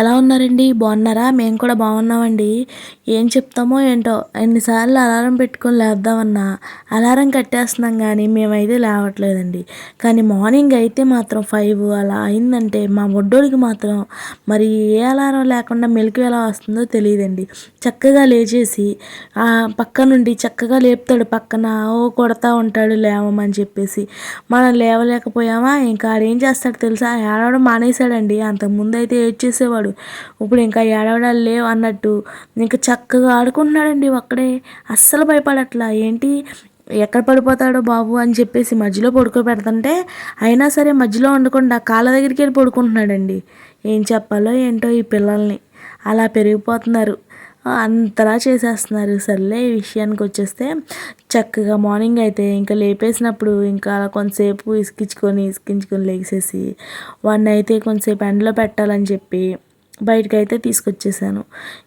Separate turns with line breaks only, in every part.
ఎలా ఉన్నారండి? బాగున్నారా? మేము కూడా బాగున్నామండి. ఏం చెప్తామో ఏంటో. ఎన్నిసార్లు అలారం పెట్టుకొని లేద్దామన్నా అలారం కట్టేస్తున్నాం కానీ మేమైతే లేవట్లేదండి. కానీ మార్నింగ్ అయితే మాత్రం ఫైవ్ అలా అయిందంటే మా బొడ్డోడికి మాత్రం మరి ఏ అలారం లేకుండా మెలకు ఎలా వస్తుందో తెలియదండి. చక్కగా లేచేసి పక్క నుండి చక్కగా లేపుతాడు. పక్కన ఓ కొడతా ఉంటాడు లేవమని చెప్పేసి. మనం లేవలేకపోయామా? ఇంకా ఏం చేస్తాడు తెలుసా? ఏడవడం మానేశాడండి. అంతకుముందు అయితే ఏడ్చేసేవాడు. వాడు. ఇప్పుడు ఇంకా ఏడవడాలు లేవు అన్నట్టు. ఇంకా చక్కగా ఆడుకుంటున్నాడండి ఒక్కడే అస్సలు భయపడట్లా. ఏంటి? ఎక్కడ పడిపోతాడో బాబు అని చెప్పేసి మధ్యలో పడుకోబెడుతుంటే అయినా సరే మధ్యలో ఉండకుండా కాళ్ళ దగ్గరికి వెళ్ళి పడుకుంటున్నాడండి. ఏం చెప్పాలో ఏంటో ఈ పిల్లల్ని? అలా పెరిగిపోతున్నారు. అంతలా చేసేస్తున్నారు. సర్లే ఈ విషయానికి వచ్చేస్తే చక్కగా మార్నింగ్ అయితే ఇంకా లేపేసినప్పుడు ఇంకా అలా కొంతసేపు ఇసుకించుకొని ఇసుకించుకొని లేచేసి వాడిని అయితే కొంతసేపు ఎండలో పెట్టాలని చెప్పి బయటకు అయితే తీసుకొచ్చేసాను.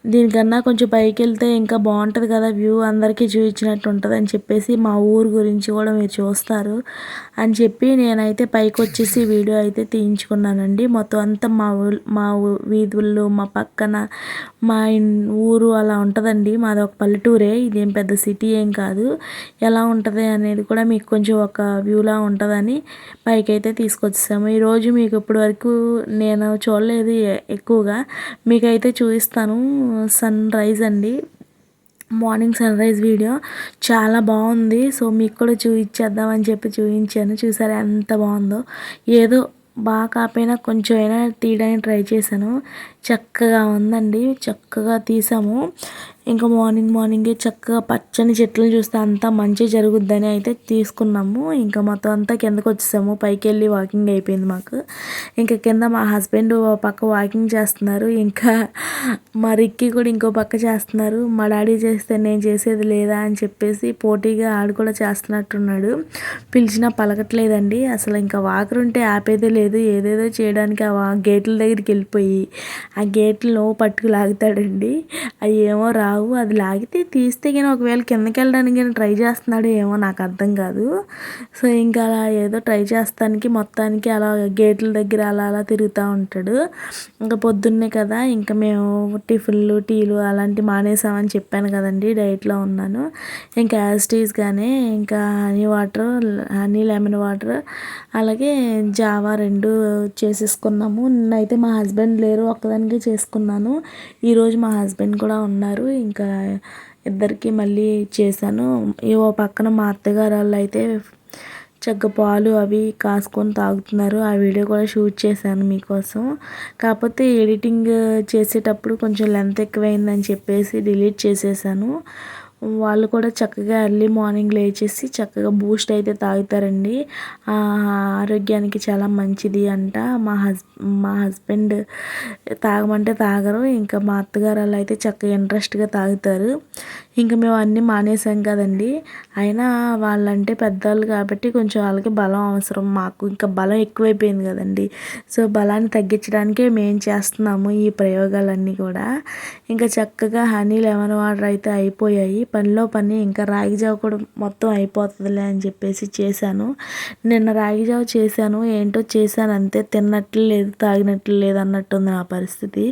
దీనికన్నా కొంచెం పైకి వెళ్తే ఇంకా బాగుంటుంది కదా వ్యూ అందరికీ చూపించినట్టు ఉంటుంది అని చెప్పేసి మా ఊరు గురించి కూడా మీరు చూస్తారు అని చెప్పి నేనైతే పైకి వచ్చేసి వీడియో అయితే తీయించుకున్నానండి. మొత్తం అంతా మా ఊ మా వీధుల్లో మా పక్కన మా ఊరు అలా ఉంటుందండి. మాది ఒక పల్లెటూరే ఇదేం పెద్ద సిటీ ఏం కాదు. ఎలా ఉంటుంది అనేది కూడా మీకు కొంచెం ఒక వ్యూలా ఉంటుందని పైకి అయితే తీసుకొచ్చేసాము. ఈరోజు మీకు ఇప్పటి వరకు నేను చూడలేదు ఎక్కువగా. మీకైతే చూపిస్తాను. సన్ రైజ్ అండి. Morning sunrise video. చాలా బాగుంది. సో మీకు కూడా చూపించేద్దామని చెప్పి చూపించాను. చూసారా ఎంత బాగుందో. ఏదో బాగా కాకపోయినా కొంచెం అయినా తీయడానికి ట్రై చేశాను. చక్కగా ఉందండి. చక్కగా తీసాము. ఇంకా మార్నింగ్ మార్నింగే చక్కగా పచ్చని చెట్లను చూస్తే అంతా మంచి జరుగుద్దని అయితే తీసుకున్నాము. ఇంకా మొత్తం అంతా కిందకు వచ్చేసాము. పైకి వెళ్ళి వాకింగ్ అయిపోయింది మాకు. ఇంకా కింద మా హస్బెండ్ పక్క వాకింగ్ చేస్తున్నారు. ఇంకా మా రిక్కి కూడా ఇంకో పక్క చేస్తున్నారు. మా డాడీ చేస్తే నేను చేసేది లేదా అని చెప్పేసి పోటీగా ఆడు కూడా చేస్తున్నట్టున్నాడు. పిలిచినా పలకట్లేదండి. అసలు ఇంకా వాకర్ ఉంటే ఆపేదే లేదు. ఏదేదో చేయడానికి ఆ గేట్ల దగ్గరికి వెళ్ళిపోయి ఆ గేట్లు పట్టుకు లాగుతాడండి. అవి ఏమో రా రావు అది లాగితే తీస్తే కానీ ఒకవేళ కిందకి వెళ్ళడానికి కానీ ట్రై చేస్తున్నాడు ఏమో నాకు అర్థం కాదు. సో ఇంకా అలా ఏదో ట్రై చేస్తానికి మొత్తానికి అలా గేట్ల దగ్గర అలా అలా తిరుగుతూ ఉంటాడు. ఇంకా పొద్దున్నే కదా ఇంకా మేము టిఫిన్లు టీలు అలాంటివి మానేసామని చెప్పాను కదండి డైట్లో ఉన్నాను. ఇంకా యాజ్ కానీ ఇంకా honey water honey lemon water అలాగే జావా రెండు చేసేసుకున్నాము. నిన్నైతే మా హస్బెండ్ లేరు ఒక్కదానికే చేసుకున్నాను. ఈరోజు మా హస్బెండ్ కూడా ఉన్నారు. ఇంకా ఇద్దరికి మళ్ళీ చేశాను. ఓ పక్కన మా అత్తగారు వాళ్ళు అయితే చక్క పాలు అవి కాసుకొని తాగుతున్నారు. ఆ వీడియో కూడా షూట్ చేశాను మీకోసం. కాకపోతే ఎడిటింగ్ చేసేటప్పుడు కొంచెం లెంత్ ఎక్కువైందని చెప్పేసి డిలీట్ చేసేసాను. వాళ్ళు కూడా చక్కగా ఎర్లీ మార్నింగ్ లేచేసి చక్కగా బూస్ట్ అయితే తాగుతారండి. ఆరోగ్యానికి చాలా మంచిది అంట. మా హస్ మా హస్బెండ్ తాగమంటే తాగరు ఇంకా మా అత్తగారు వాళ్ళు అయితే చక్కగా ఇంట్రెస్ట్గా తాగుతారు. ఇంకా మేము అన్నీ మానేసాం కదండి. అయినా వాళ్ళంటే పెద్దవాళ్ళు కాబట్టి కొంచెం వాళ్ళకి బలం అవసరం. మాకు ఇంకా బలం ఎక్కువైపోయింది కదండి. సో బలాన్ని తగ్గించడానికే మేము చేస్తున్నాము ఈ ప్రయోగాలన్నీ కూడా. ఇంకా చక్కగా హనీ లెమన్ వాటర్ అయితే అయిపోయాయి. పనిలో పని ఇంకా రాగి జావ కూడా మొత్తం అయిపోతుందిలే అని చెప్పేసి చేశాను. నిన్న రాగి జావ చేశాను. ఏంటో చేశాను అంతే. తిన్నట్లు లేదు తాగినట్లు లేదు అన్నట్టుంది నా పరిస్థితి.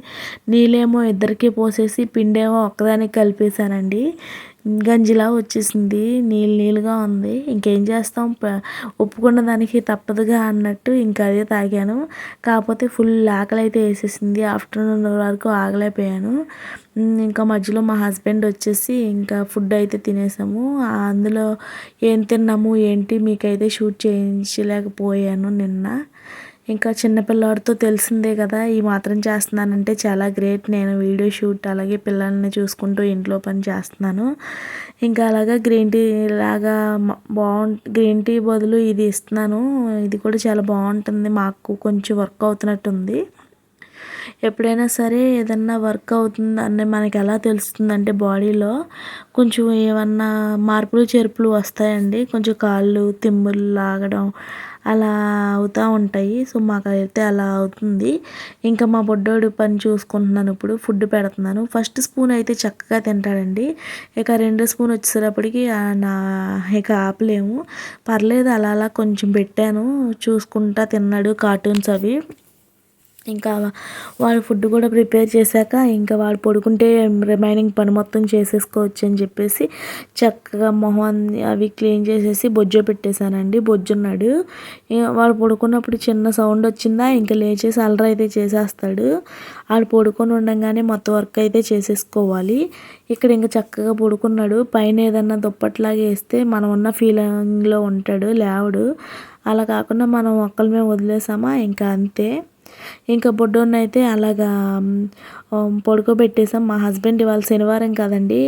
నీళ్ళేమో ఇద్దరికి పోసేసి పిండేమో ఒక్కదానికి కలిపేశానండి. గంజిలా వచ్చేసింది. నీళ్ళు నీళ్ళుగా ఉంది. ఇంకేం చేస్తాం? ఒప్పుకున్న దానికి తప్పదుగా అన్నట్టు ఇంకా అదే తాగాను. కాకపోతే ఫుల్ ఆకలి అయితే వేసేసింది. ఆఫ్టర్నూన్ వరకు ఆగలేకపోయాను. ఇంకా మధ్యలో మా హస్బెండ్ వచ్చేసి ఇంకా ఫుడ్ అయితే తినేసాము. అందులో ఏం తిన్నాము ఏంటి మీకైతే షూట్ చేయించలేకపోయాను నిన్న. ఇంకా చిన్నపిల్లవాడితో తెలిసిందే కదా ఈ మాత్రం చేస్తున్నానంటే చాలా గ్రేట్. నేను వీడియో షూట్ అలాగే పిల్లల్ని చూసుకుంటూ ఇంట్లో పని చేస్తున్నాను. ఇంకా అలాగా గ్రీన్ టీ లాగా బాగుంట గ్రీన్ టీ బదులు ఇది ఇస్తున్నాను. ఇది కూడా చాలా బాగుంటుంది మాకు కొంచెం వర్క్ అవుతున్నట్టుంది. ఎప్పుడైనా సరే ఏదన్నా వర్క్ అవుతుంది అని మనకి ఎలా తెలుస్తుందంటే బాడీలో కొంచెం ఏమన్నా మార్పులు చేర్పులు వస్తాయండి. కొంచెం కాళ్ళు తిమ్ములు లాగడం అలా అవుతూ ఉంటాయి. సో మాకైతే అలా అవుతుంది. ఇంకా మా బొడ్డోడు పని చూసుకుంటున్నాను. ఇప్పుడు ఫుడ్ పెడుతున్నాను. ఫస్ట్ స్పూన్ అయితే చక్కగా తింటాడండి. ఇక రెండో స్పూన్ వచ్చేటప్పటికి నా ఇక ఆపలేము. పర్లేదు అలా అలా కొంచెం పెట్టాను. చూసుకుంటా తిన్నాడు కార్టూన్స్ అవి. ఇంకా వాడు ఫుడ్ కూడా ప్రిపేర్ చేశాక ఇంకా వాడు పడుకుంటే రిమైనింగ్ పని మొత్తం చేసేసుకోవచ్చు అని చెప్పేసి చక్కగా మొహం అవి క్లీన్ చేసేసి బొజ్జ పెట్టేశానండి. బొజ్జున్నాడు. వాడు పడుకున్నప్పుడు చిన్న సౌండ్ వచ్చిందా ఇంకా లేచేసి అలర అయితే చేసేస్తాడు. వాడు పడుకొని ఉండగానే మొత్తం వర్క్ అయితే చేసేసుకోవాలి. ఇక్కడ ఇంకా చక్కగా పడుకున్నాడు. పైన ఏదన్నా దుప్పట్లాగా వేస్తే మనం ఉన్న ఫీలింగ్లో ఉంటాడు. లేవడు. అలా కాకుండా మనం ఒక్కరి మేము వదిలేసామా? ఇంకా అంతే. ఇంకా బొడ్డోడిని అయితే అలాగా పడుకోబెట్టేసాం. మా హస్బెండ్ ఇవాళ శనివారం కదండి.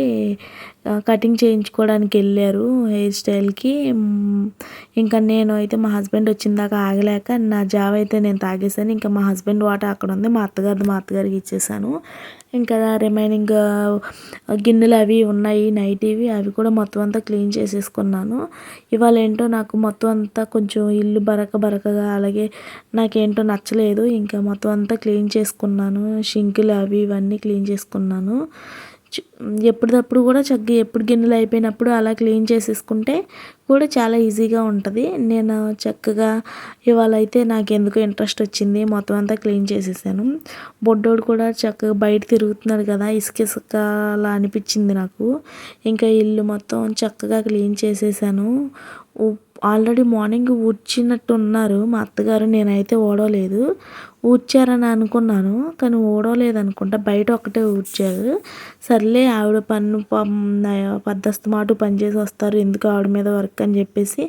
కటింగ్ చేయించుకోవడానికి వెళ్ళారు హెయిర్ స్టైల్కి ఇంకా నేను అయితే మా హస్బెండ్ వచ్చిందాక ఆగలేక నా జాబ్ అయితే నేను తాగేసాను ఇంకా మా హస్బెండ్ వాటర్ అక్కడ ఉంది. మా అత్తగారిది మా అత్తగారికి ఇచ్చేసాను. ఇంకా రిమైనింగ్ గిన్నెలు అవి ఉన్నాయి నైటీవి అవి కూడా మొత్తం అంతా క్లీన్ చేసేసుకున్నాను. ఇవాళ ఏంటో నాకు మొత్తం అంతా కొంచెం ఇల్లు బరక బరకగా అలాగే నాకేంటో నచ్చలేదు. ఇంకా మొత్తం అంతా క్లీన్ చేసుకున్నాను. షింకులు అవి ఇవన్నీ క్లీన్ చేసుకున్నాను. ఎప్పటిదప్పుడు కూడా చక్కగా ఎప్పుడు గిన్నెలు అయిపోయినప్పుడు అలా క్లీన్ చేసేసుకుంటే కూడా చాలా ఈజీగా ఉంటుంది. నేను చక్కగా ఇవాళ అయితే నాకు ఎందుకు ఇంట్రెస్ట్ వచ్చింది. మొత్తం అంతా క్లీన్ చేసేసాను. బొడ్డోడు కూడా చక్కగా బయట తిరుగుతున్నాడు కదా ఇసుక ఇసుక అలా అనిపించింది నాకు. ఇంకా ఇల్లు మొత్తం చక్కగా క్లీన్ చేసేసాను. ఆల్రెడీ మార్నింగ్ ఊడ్చినట్టు ఉన్నారు మా అత్తగారు నేనైతే ఓడవలేదు ఊడ్చారని అనుకున్నాను. కానీ ఓడవలేదు అనుకుంటా బయట ఒకటే ఊడ్చారు. సర్లే ఆవిడ పన్ను పద్దస్తు మాట పనిచేసి వస్తారు. ఎందుకు ఆవిడ మీద వర్క్ అని చెప్పేసి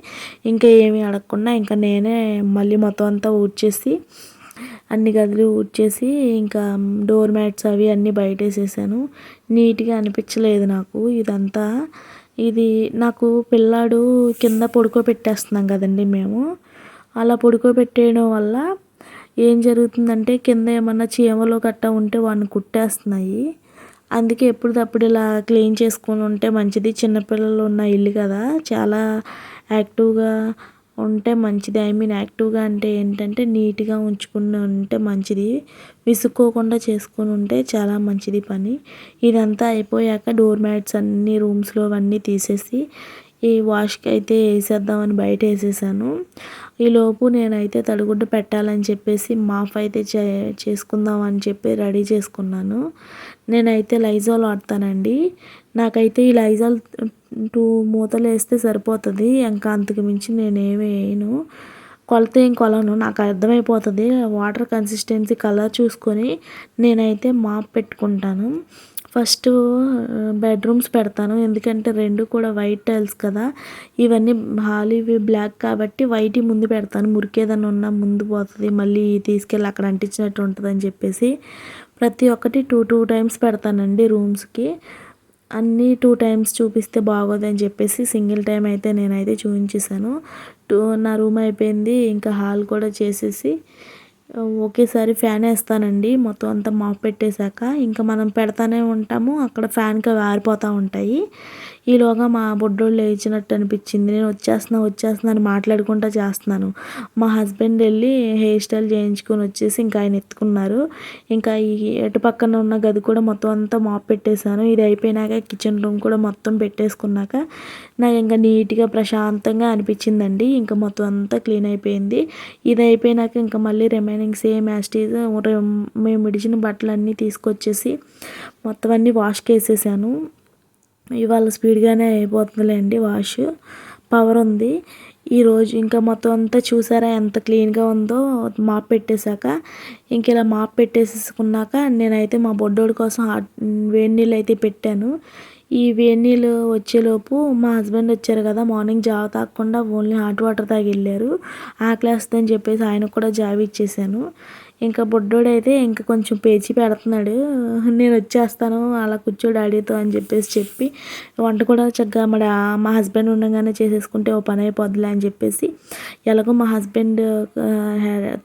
ఇంకా ఏమీ అడగకుండా ఇంకా నేనే మళ్ళీ మొత్తం అంతా ఊడ్చేసి అన్ని గదులు ఊడ్చేసి ఇంకా డోర్ మ్యాట్స్ అవి అన్నీ బయటేసేసాను. నీట్గా అనిపించలేదు నాకు ఇదంతా. ఇది నాకు పిల్లాడు కింద పడుకోబెట్టేస్తున్నాం కదండి మేము. అలా పడుకోబెట్టేయడం వల్ల ఏం జరుగుతుందంటే కింద ఏమన్నా చీమలు గట్ట ఉంటే వాడిని కుట్టేస్తున్నాయి. అందుకే ఎప్పటికప్పుడు ఇలా క్లీన్ చేసుకొని ఉంటే మంచిది. చిన్నపిల్లలు ఉన్న ఇల్లు కదా చాలా యాక్టివ్గా ఉంటే మంచిది. ఐ మీన్ యాక్టివ్గా అంటే ఏంటంటే నీట్గా ఉంచుకుని ఉంటే మంచిది. విసుక్కోకుండా చేసుకుని ఉంటే చాలా మంచిది పని. ఇదంతా అయిపోయాక డోర్ మ్యాట్స్ అన్ని రూమ్స్లో అవన్నీ తీసేసి ఈ వాష్కి అయితే వేసేద్దామని బయట వేసేసాను. ఈలోపు నేనైతే తడిగుడ్డ పెట్టాలని చెప్పేసి మాఫ్ అయితే చే చేసుకుందాం అని చెప్పి రెడీ చేసుకున్నాను. నేనైతే లైజాల్ వాడతానండి. నాకైతే ఈ లైజాల్ టూ మూతలు వేస్తే సరిపోతుంది. ఇంకా అంతకు మించి నేనేమి వేయను. కొలత ఏం కొలను. నాకు అర్థమైపోతుంది. వాటర్ కన్సిస్టెన్సీ కలర్ చూసుకొని నేనైతే మాప్ పెట్టుకుంటాను. ఫస్ట్ బెడ్రూమ్స్ పెడతాను. ఎందుకంటే రెండు కూడా వైట్ టైల్స్ కదా. ఇవన్నీ హాలీవి బ్లాక్ కాబట్టి వైట్ ముందు పెడతాను. మురికేదన్నా ఉన్నా ముందు పోతుంది. మళ్ళీ తీసుకెళ్ళి అక్కడ అంటించినట్టు ఉంటుంది అని చెప్పేసి ప్రతి ఒక్కటి టూ టూ టైమ్స్ పెడతానండి రూమ్స్కి. అన్నీ టూ టైమ్స్ చూపిస్తే బాగోదని చెప్పేసి సింగిల్ టైం అయితే నేనైతే చూపించేసాను టూ నా రూమ్ అయిపోయింది ఇంకా హాల్ కూడా చేసేసి ఒకేసారి ఫ్యాన్ వేస్తానండి. మొత్తం అంతా మాప్ పెట్టేశాక ఇంకా మనం పెడతానే ఉంటాము అక్కడ ఫ్యాన్కి ఆరిపోతూ ఉంటాయి. ఈలోగా మా బొడ్డోళ్ళు లేచినట్టు అనిపించింది. నేను వచ్చేస్తున్నా వచ్చేస్తున్నా అని మాట్లాడుకుంటా చేస్తున్నాను. మా హస్బెండ్ వెళ్ళి హెయిర్ స్టైల్ చేయించుకొని వచ్చేసి ఇంకా ఆయన ఎత్తుకున్నారు. ఇంకా ఈ ఎటు పక్కన ఉన్న గది కూడా మొత్తం అంతా మాప్ పెట్టేశాను. ఇది అయిపోయినాక కిచెన్ రూమ్ కూడా మొత్తం పెట్టేసుకున్నాక నాకు ఇంకా నీట్గా ప్రశాంతంగా అనిపించిందండి. ఇంకా మొత్తం అంతా క్లీన్ అయిపోయింది. ఇది అయిపోయినాక ఇంకా మళ్ళీ రిమైనింగ్ సేమ్ యాస్టీజ్ మేము విడిచిన బట్టలన్నీ తీసుకొచ్చేసి మొత్తం అన్నీ వాష్ చేసేసాను. ఇవాళ స్పీడ్గానే అయిపోతుందిలేండి వాష్. పవర్ ఉంది. ఈరోజు ఇంకా మొత్తం అంతా చూసారా ఎంత క్లీన్గా ఉందో మాప్ పెట్టేశాక. ఇంక ఇలా మాప్ పెట్టేసుకున్నాక నేనైతే మా బొడ్డోడి కోసం వేడి నీళ్ళు అయితే పెట్టాను. ఈ వేడి నీళ్ళు వచ్చేలోపు మా హస్బెండ్ వచ్చారు కదా మార్నింగ్ జావ తాగకుండా ఓన్లీ హాట్ వాటర్ తాగి వెళ్ళారు. ఆకలేస్తుందని చెప్పేసి ఆయనకు కూడా జావ ఇచ్చేసాను. ఇంకా బుడ్డోడైతే ఇంకా కొంచెం పేచి పెడుతున్నాడు. నేను వచ్చేస్తాను అలా కూర్చో డాడీతో అని చెప్పేసి చెప్పి వంట కూడా చక్కగా మన మా హస్బెండ్ ఉండగానే చేసేసుకుంటే ఓ పని అయిపోద్దిలే అని చెప్పేసి ఎలాగో మా హస్బెండ్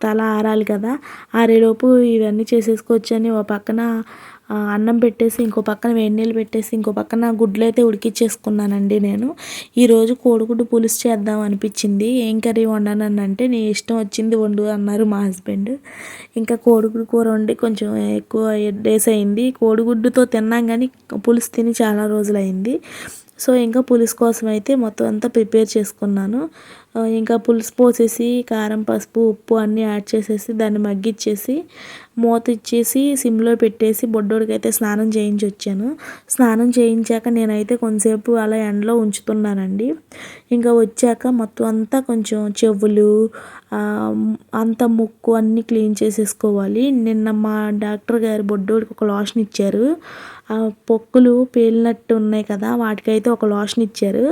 తల ఆరాలి కదా ఆరేలోపు ఇవన్నీ చేసేసుకోవచ్చు అని ఓ పక్కన అన్నం పెట్టేసి ఇంకో పక్కన వేడి నీళ్ళు పెట్టేసి ఇంకో పక్కన గుడ్లు అయితే ఉడికిచ్చేసుకున్నానండి నేను. ఈరోజు కోడిగుడ్డు పులుసు చేద్దాం అనిపించింది. ఏం కర్రీ వండానని అంటే నీ ఇష్టం వచ్చింది వండు అన్నారు మా హస్బెండ్. ఇంకా కోడిగుడ్డు కూర వండి కొంచెం ఎక్కువ డేస్ అయింది. కోడిగుడ్డుతో తిన్నాం కానీ పులుసు తిని చాలా రోజులు అయింది సో ఇంకా పులుసు కోసం అయితే మొత్తం అంతా ప్రిపేర్ చేసుకున్నాను. ఇంకా పులుసు పోసేసి కారం పసుపు ఉప్పు అన్నీ యాడ్ చేసేసి దాన్ని మగ్గిచ్చేసి మూత ఇచ్చేసి సిమ్లో పెట్టేసి బొడ్డోడికి అయితే స్నానం చేయించి వచ్చాను స్నానం చేయించాక నేనైతే కొంతసేపు అలా ఎండలో ఉంచుతున్నానండి. ఇంకా వచ్చాక మొత్తం అంతా కొంచెం చెవులు అంత ముక్కు అన్నీ క్లీన్ చేసేసుకోవాలి. నిన్న మా డాక్టర్ గారు బొడ్డోడికి ఒక లోషన్ ఇచ్చారు. ఆ పొక్కులు పేలినట్టు ఉన్నాయి కదా వాటికైతే ఒక లోషన్ ఇచ్చారు.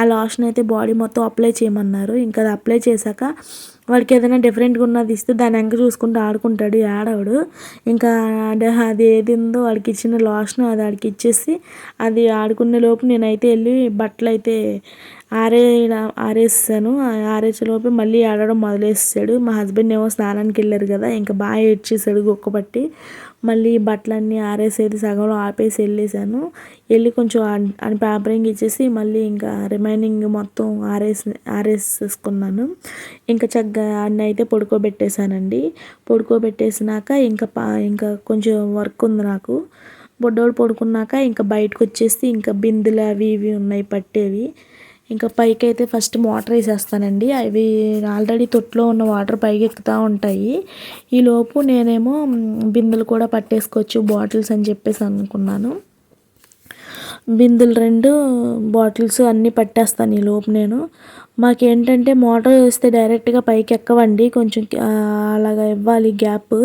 ఆ లోషన్ అయితే బాడీ మొత్తం అప్లై చేయమన్నారు. ఇంకా అది అప్లై చేశాక వాడికి ఏదైనా డిఫరెంట్గా ఉన్నది ఇస్తే దాని వెనక చూసుకుంటూ ఆడుకుంటాడు ఆడవాడు. ఇంకా అది ఏది ఉందో వాడికి ఇచ్చిన లాస్ట్ను అది వాడికి ఇచ్చేసి అది ఆడుకునే లోపు నేనైతే వెళ్ళి బట్టలు అయితే ఆరే ఆరేసాను ఆరేసేలోపు మళ్ళీ ఆడడం మొదలేస్తాడు. మా హస్బెండ్ ఏమో స్నానానికి వెళ్ళారు కదా ఇంకా బాగా ఏడ్చేసాడు గుక్క పట్టి. మళ్ళీ బట్టలన్నీ ఆరేసేది సగంలో ఆపేసి వెళ్ళేసాను వెళ్ళి కొంచెం అని పేపరింగ్ ఇచ్చేసి మళ్ళీ ఇంకా రిమైనింగ్ మొత్తం ఆరేసి ఆరేసేసుకున్నాను. ఇంకా చక్కగా అన్నీ అయితే పడుకోబెట్టేశానండి. పడుకోబెట్టేసినాక ఇంకా పా ఇంకా కొంచెం వర్క్ ఉంది నాకు. బొడ్డోడు పడుకున్నాక ఇంకా బయటకు వచ్చేసి ఇంకా బిందులు అవి ఇవి ఉన్నాయి పట్టేవి. ఇంకా పైకి అయితే ఫస్ట్ మోటార్ వేసేస్తానండి. అవి ఆల్రెడీ తొట్టులో ఉన్న వాటర్ పైకి ఎక్కుతూ ఉంటాయి ఈలోపు నేనేమో బిందెలు కూడా పట్టేసుకోవచ్చు బాటిల్స్ అని చెప్పేసి అనుకున్నాను. బిందులు రెండు బాటిల్స్ అన్నీ పట్టేస్తాను ఈ లోపు నేను. మాకేంటంటే మోటార్ వేస్తే డైరెక్ట్గా పైకి ఎక్కవండి కొంచెం అలాగ అలాగా ఇవ్వాలి గ్యాప్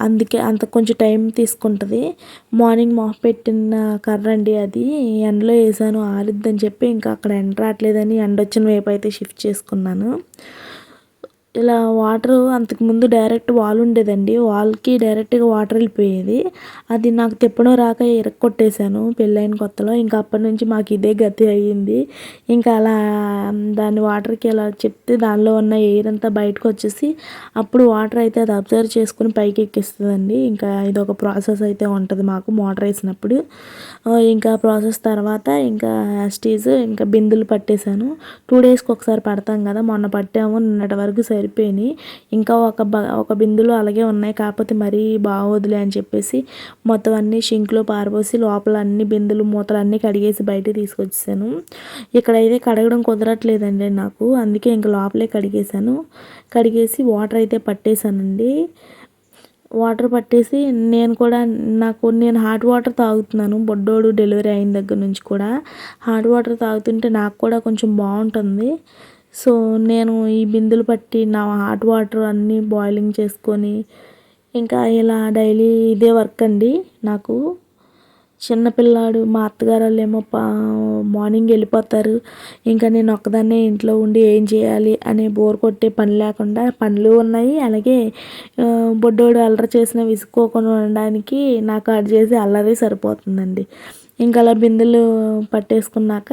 అందుకే అంత కొంచెం టైం తీసుకుంటుంది. మార్నింగ్ మాఫ్ పెట్టిన కర్ర అండి అది. ఎండలో వేసాను ఆరిద్దని చెప్పి ఇంకా అక్కడ ఎండ రావట్లేదని ఎండ వచ్చిన వైపు అయితే షిఫ్ట్ చేసుకున్నాను. ఇలా వాటర్ అంతకుముందు డైరెక్ట్ వాల్ ఉండేదండి. వాల్కి డైరెక్ట్గా వాటర్ వెళ్ళిపోయేది. అది నాకు తిప్పడం రాక ఇరక్కొట్టేశాను పెళ్ళైన కొత్తలో. ఇంకా అప్పటి నుంచి మాకు ఇదే గతి అయ్యింది. ఇంకా అలా దాన్ని వాటర్కి ఇలా చెప్తే దానిలో ఉన్న ఎయిర్ అంతా బయటకు వచ్చేసి అప్పుడు వాటర్ అయితే అది అబ్జర్వ్ చేసుకుని పైకి ఎక్కిస్తుందండి. ఇంకా ఇది ఒక ప్రాసెస్ అయితే ఉంటుంది మాకు మోటార్ వేసినప్పుడు. ఇంకా ప్రాసెస్ తర్వాత ఇంకా యాస్టీజ్ ఇంకా బిందులు పట్టేశాను. టూ డేస్కి ఒకసారి పడతాం కదా మొన్న పట్టాము. నిన్నటి వరకు సరిపోయినాయి. ఇంకా ఒక బ ఒక బిందులు అలాగే ఉన్నాయి. కాకపోతే మరీ బాగోదులే అని చెప్పేసి మొత్తం అన్నీ షింక్లో పారబోసి లోపల అన్ని బిందులు మూతలు అన్నీ కడిగేసి బయట తీసుకొచ్చేసాను. ఇక్కడైతే కడగడం కుదరట్లేదండి నాకు. అందుకే ఇంకా లోపలే కడిగేశాను. కడిగేసి వాటర్ అయితే పట్టేశానండి. వాటర్ పట్టేసి నేను కూడా నాకు నేను హాట్ వాటర్ తాగుతున్నాను. బొడ్డోడు డెలివరీ అయిన దగ్గర నుంచి కూడా. హాట్ వాటర్ తాగుతుంటే నాకు కూడా కొంచెం బాగుంటుంది. సో నేను ఈ బిందులు పట్టి నా హాట్ వాటర్ అన్నీ బాయిలింగ్ చేసుకొని ఇంకా ఇలా డైలీ ఇదే వర్క్ అండి. నాకు చిన్నపిల్లాడు మా అత్తగారు వాళ్ళేమో పా మార్నింగ్ వెళ్ళిపోతారు. ఇంకా నేను ఒక్కదాన్నే ఇంట్లో ఉండి ఏం చేయాలి అనే బోర్ కొట్టే పని లేకుండా పనులు ఉన్నాయి. అలాగే బొడ్డోడు అల్లరి చేసిన విసుక్కోకుండా ఉండడానికి నాకు అది చేసి అల్లరి సరిపోతుందండి. ఇంకా అలా బిందెలు పట్టేసుకున్నాక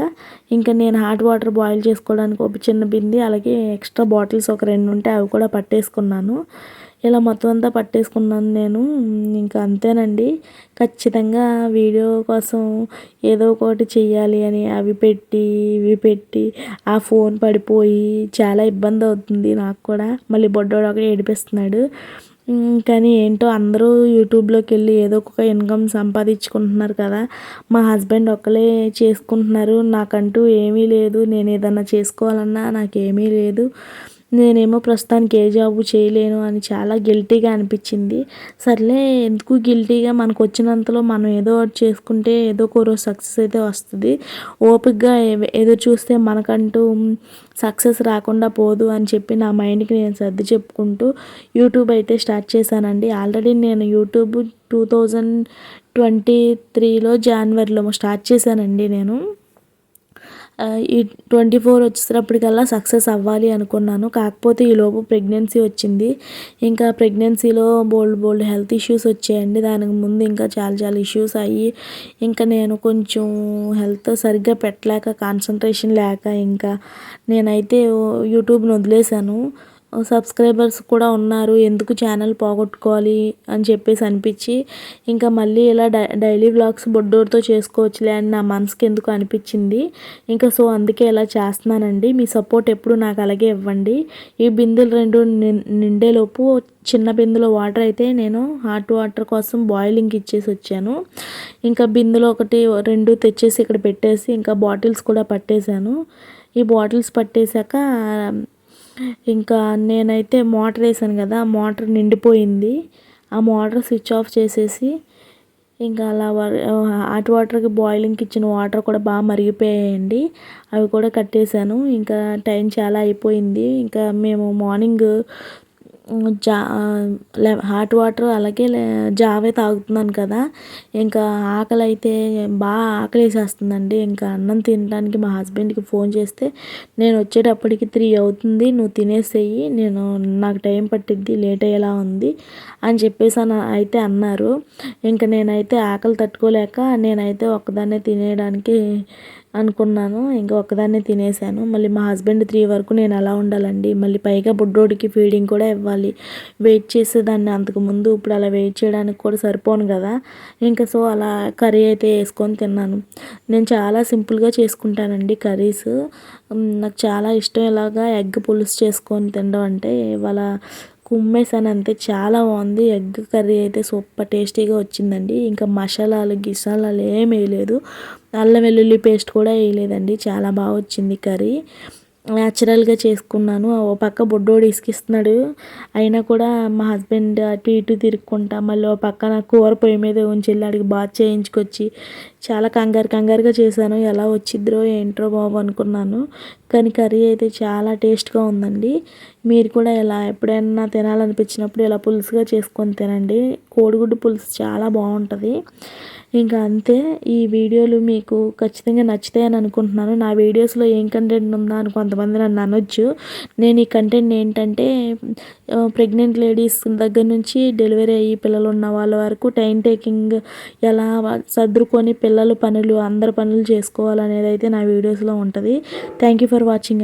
ఇంకా నేను హాట్ వాటర్ బాయిల్ చేసుకోవడానికి ఒక చిన్న బింది అలాగే ఎక్స్ట్రా బాటిల్స్ ఒక రెండు ఉంటే అవి కూడా పట్టేసుకున్నాను. ఇలా మొత్తం అంతా పట్టేసుకున్నాను నేను. ఇంకా అంతేనండి. ఖచ్చితంగా వీడియో కోసం ఏదో ఒకటి చెయ్యాలి అని అవి పెట్టి ఇవి పెట్టి ఆ ఫోన్ పడిపోయి చాలా ఇబ్బంది అవుతుంది నాకు కూడా. మళ్ళీ బొడ్డోడు ఒకటి ఏడిపిస్తున్నాడు. కానీ ఏంటో అందరూ యూట్యూబ్లోకి వెళ్ళి ఏదో ఒక ఇన్కమ్ సంపాదించుకుంటున్నారు కదా. మా హస్బెండ్ ఒక్కలే చేసుకుంటున్నారు. నాకంటూ ఏమీ లేదు. నేను ఏదన్నా చేసుకోవాలన్నా నాకేమీ లేదు. నేనేమో ప్రస్తుతానికి ఏ జాబు చేయలేను అని చాలా గిల్టీగా అనిపించింది. సర్లే ఎందుకు గిల్టీగా మనకు వచ్చినంతలో మనం ఏదో ఒకటి చేసుకుంటే ఏదో ఒక రోజు సక్సెస్ అయితే వస్తుంది. ఓపికగా ఏదో ఎదురు చూస్తే మనకంటూ సక్సెస్ రాకుండా పోదు అని చెప్పి నా మైండ్కి నేను సర్ది చెప్పుకుంటూ యూట్యూబ్ అయితే స్టార్ట్ చేశానండి. ఆల్రెడీ నేను యూట్యూబ్ టూ థౌజండ్ ట్వంటీ త్రీలో జనవరిలో స్టార్ట్ చేశానండి నేను. ఈ ట్వంటీ ఫోర్ వచ్చేటప్పటికల్లా సక్సెస్ అవ్వాలి అనుకున్నాను. కాకపోతే ఈలోపు ప్రెగ్నెన్సీ వచ్చింది. ఇంకా ప్రెగ్నెన్సీలో బోల్డ్ బోల్డ్ హెల్త్ ఇష్యూస్ వచ్చాయండి. దానికి ముందు ఇంకా చాలా చాలా ఇష్యూస్ అయ్యి ఇంకా నేను కొంచెం హెల్త్ సరిగ్గా పెట్టలేక కాన్సన్ట్రేషన్ లేక ఇంకా నేనైతే యూట్యూబ్ని వదిలేశాను. సబ్స్క్రైబర్స్ కూడా ఉన్నారు. ఎందుకు ఛానల్ పోగొట్టుకోవాలి అని చెప్పేసి అనిపించి ఇంకా మళ్ళీ ఇలా డై డైలీ వ్లాగ్స్ బొడ్డోడితో చేసుకోవచ్చులే అని నా మనసుకి ఎందుకు అనిపించింది. ఇంకా సో అందుకే ఇలా చేస్తున్నానండి. మీ సపోర్ట్ ఎప్పుడు నాకు అలాగే ఇవ్వండి. ఈ బిందెలు రెండు నిండేలోపు చిన్న బిందులో వాటర్ అయితే నేను హాట్ వాటర్ కోసం బాయిలింగ్ ఇచ్చేసి వచ్చాను. ఇంకా బిందెలో ఒకటి రెండు తెచ్చేసి ఇక్కడ పెట్టేసి ఇంకా బాటిల్స్ కూడా పట్టేశాను. ఈ బాటిల్స్ పట్టేశాక ఇంకా నేనైతే మోటార్ వేసాను కదా మోటార్ నిండిపోయింది. ఆ మోటార్ స్విచ్ ఆఫ్ చేసేసి ఇంకా అలా హాట్ వాటర్కి బాయిలింగ్కి ఇచ్చిన వాటర్ కూడా బాగా మరిగిపోయాయండి. అవి కూడా కట్టేశాను ఇంకా టైం చాలా అయిపోయింది. ఇంకా మేము మార్నింగ్ జా హాట్ వాటర్ అలాగే జావే తాగుతున్నాను కదా. ఇంకా ఆకలి అయితే బాగా ఆకలి వేసేస్తుందండి ఇంకా అన్నం తినడానికి మా హస్బెండ్కి ఫోన్ చేస్తే నేను వచ్చేటప్పటికి త్రీ అవుతుంది నువ్వు తినేసేయి నేను నాకు టైం పట్టిద్ది లేట్ అయ్యేలా ఉంది అని చెప్పేసి అని అయితే అన్నారు. ఇంకా నేనైతే ఆకలి తట్టుకోలేక నేనైతే ఒక్కదాన్నే తినేయడానికి అనుకున్నాను. ఇంకా ఒక్కదాన్నే తినేసాను మళ్ళీ మా హస్బెండ్ త్రీ వరకు నేను అలా ఉండాలండి. మళ్ళీ పైగా బుడ్డోడికి ఫీడింగ్ కూడా ఇవ్వాలి. వెయిట్ చేసేదాన్ని. అంతకుముందు ఇప్పుడు అలా వెయిట్ చేయడానికి కూడా సరిపోను కదా. ఇంకా సో అలా కర్రీ అయితే వేసుకొని తిన్నాను. నేను చాలా సింపుల్గా చేసుకుంటానండి కర్రీస్. నాకు చాలా ఇష్టం ఇలాగా ఎగ్ పులుసు చేసుకొని తినడం అంటే. ఇవాళ కుమ్మేసాను అంతే. చాలా బాగుంది. ఎగ్ కర్రీ అయితే సూపర్ టేస్టీగా వచ్చిందండి. ఇంకా మసాలాలు గిసాలాలు ఏమీ వేయలేదు అల్లం వెల్లుల్లి పేస్ట్ కూడా వేయలేదండి. చాలా బాగా వచ్చింది కర్రీ. న్యాచురల్గా చేసుకున్నాను. ఓ పక్క బొడ్డోడు ఇసుకిస్తున్నాడు. అయినా కూడా మా హస్బెండ్ అటు ఇటు తిరుక్కుంటా మళ్ళీ ఓ నాకు కూర పొయ్యి మీద ఉంచి వెళ్ళి బాత్ చేయించుకొచ్చి చాలా కంగారు కంగారుగా చేశాను. ఎలా వచ్చిద్రో ఏంట్రో బాబు అనుకున్నాను. కానీ కర్రీ అయితే చాలా టేస్ట్గా ఉందండి. మీరు కూడా ఇలా ఎప్పుడైనా తినాలనిపించినప్పుడు ఇలా పులుసుగా చేసుకొని తినండి. కోడిగుడ్డు పులుసు చాలా బాగుంటుంది. ఇంకా అంతే ఈ వీడియోలు మీకు ఖచ్చితంగా నచ్చుతాయని అనుకుంటున్నాను. నా వీడియోస్లో ఏం కంటెంట్ ఉందా అని కొంతమంది నన్ను అనొచ్చు. నేను ఈ కంటెంట్ ఏంటంటే ప్రెగ్నెంట్ లేడీస్ దగ్గర నుంచి డెలివరీ అయ్యి పిల్లలు ఉన్న వాళ్ళ వరకు టైం టేకింగ్ ఎలా సర్దుకొని పిల్లలు పనులు అందరి పనులు చేసుకోవాలనేది అయితే నా వీడియోస్లో ఉంటుంది. Thank you for watching